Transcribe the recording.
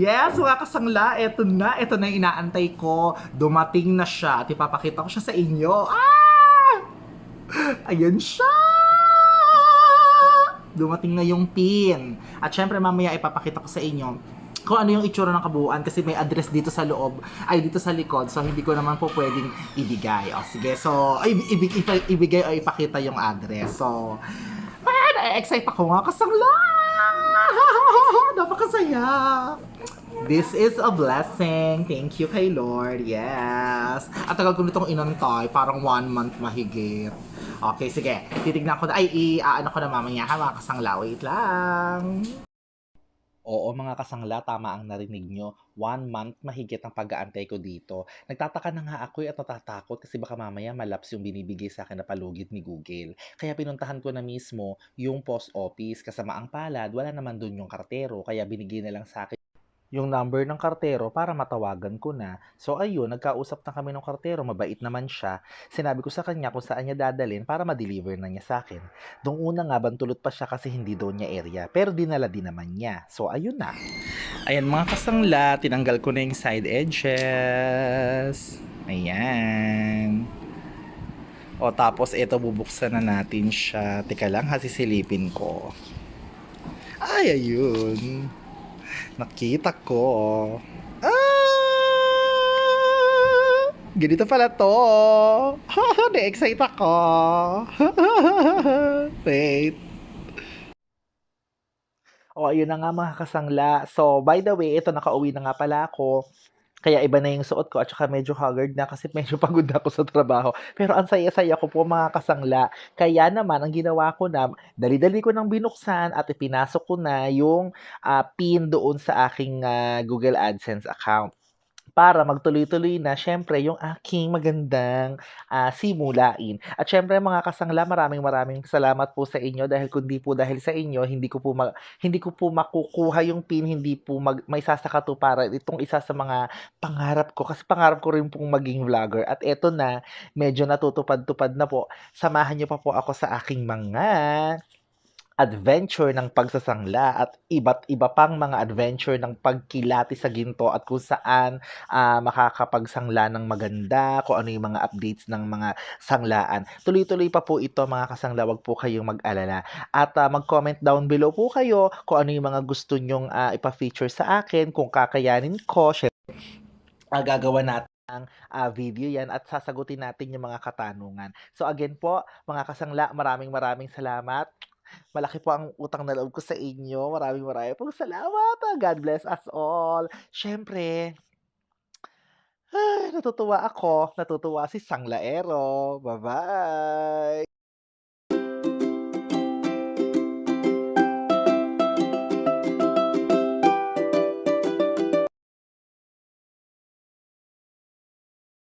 Yes, mga kasangla, eto na. Eto na yung inaantay ko. Dumating na siya. At ipapakita ko siya sa inyo. Ah! Ayan siya! Dumating na yung pin. At syempre mamaya ipapakita ko sa inyo kung ano yung itsura ng kabuuan kasi may address dito sa loob, ay dito sa likod. So hindi ko naman po pwedeng ibigay. O sige, so ay, ibig, ibigay o ipakita yung address. So, man, excite ako nga kasangla! Napakasaya! This is a blessing. Thank you kay Lord. Yes. At tagal ko nitong inantay. Parang one month mahigit. Okay, sige. Titignan ko na. Ay, i-ano ko na mamaya ha, mga kasangla. Wait lang. Oo, mga kasangla, tama ang narinig nyo. One month mahigit ang pag-aantay ko dito. Nagtataka na nga ako at natatakot kasi baka mamaya malaps yung binibigay sa akin na palugit ni Google. Kaya pinuntahan ko na mismo yung post office. Kasama ang palad, wala naman dun yung kartero. Kaya binigay na lang sa akin yung number ng kartero para matawagan ko na. So ayun, nagkausap na kami ng kartero, mabait naman siya. Sinabi ko sa kanya kung saan niya dadalhin para ma-deliver na niya sa akin. Doong una nga, bantulot pa siya kasi hindi doon niya area. Pero dinala din naman niya. So ayun na. Ayan mga kasangla, tinanggal ko na yung side edges. Ayan. O tapos ito bubuksan na natin siya. Teka lang, hasisilipin ko. Ay, ayun. Nakita ko. Ah! Ganito pala to. Na-excite ako. Wait. O, ayun na nga mga kasangla. So, by the way, ito nakauwi na nga pala ako. Kaya iba na yung suot ko at saka medyo haggard na kasi medyo pagod na ako sa trabaho. Pero ang saya-saya ko po mga kasangla. Kaya naman, ang ginawa ko na, dali-dali ko nang binuksan at ipinasok ko na yung ah, pin doon sa aking ah, Google AdSense account para magtuloy-tuloy na syempre yung aking magandang ah, simulain. At syempre mga kasangla, maraming maraming salamat po sa inyo dahil kundi po dahil sa inyo, hindi ko po ma- hindi ko po makukuha yung pin, hindi po mag, may sasakato para itong isa sa mga pangarap ko kasi pangarap ko rin pong maging vlogger. At eto na, medyo natutupad-tupad na po. Samahan niyo pa po ako sa aking mga adventure ng pagsasangla at iba't iba pang mga adventure ng pagkilati sa ginto at kung saan ah, makakapagsangla ng maganda, kung ano yung mga updates ng mga sanglaan. Tuloy-tuloy pa po ito mga kasangla, wag po kayong mag-alala. At ah, mag-comment down below po kayo kung ano yung mga gusto nyong ah, ipa-feature sa akin, kung kakayanin ko, syempre, ah, gagawa natin ang ah, video yan at sasagutin natin yung mga katanungan. So again po, mga kasangla, maraming maraming salamat. Malaki po ang utang na loob ko sa inyo. Maraming maraming pong salamat. Ah, God bless us all. Siyempre, ay, natutuwa ako. Natutuwa si Sanglaero. Bye-bye.